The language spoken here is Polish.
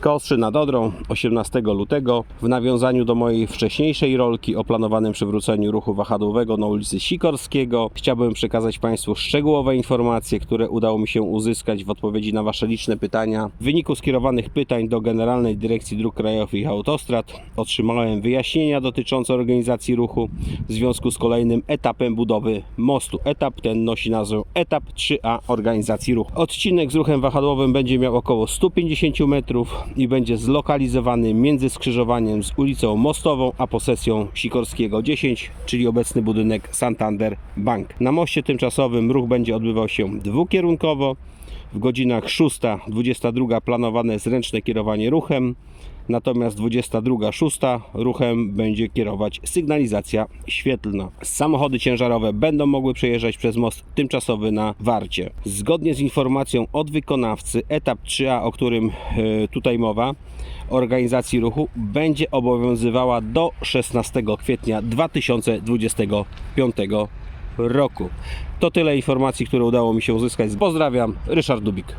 Kostrzy nad Odrą 18 lutego w nawiązaniu do mojej wcześniejszej rolki o planowanym przywróceniu ruchu wahadłowego na ulicy Sikorskiego chciałbym przekazać Państwu szczegółowe informacje, które udało mi się uzyskać w odpowiedzi na Wasze liczne pytania. W wyniku skierowanych pytań do Generalnej Dyrekcji Dróg Krajowych i Autostrad otrzymałem wyjaśnienia dotyczące organizacji ruchu w związku z kolejnym etapem budowy mostu. Etap ten nosi nazwę Etap 3A organizacji ruchu. Odcinek z ruchem wahadłowym będzie miał około 150 metrów i będzie zlokalizowany między skrzyżowaniem z ulicą Mostową a posesją Sikorskiego 10, czyli obecny budynek Santander Bank. Na moście tymczasowym ruch będzie odbywał się dwukierunkowo. W godzinach 6-22 planowane jest ręczne kierowanie ruchem, natomiast 22-6 ruchem będzie kierować sygnalizacja świetlna. Samochody ciężarowe będą mogły przejeżdżać przez most tymczasowy na Warcie. Zgodnie z informacją od wykonawcy, etap 3A, o którym e, tutaj mowa, organizacji ruchu będzie obowiązywała do 16 kwietnia 2025 roku. To tyle informacji, które udało mi się uzyskać. Pozdrawiam, Ryszard Dubik.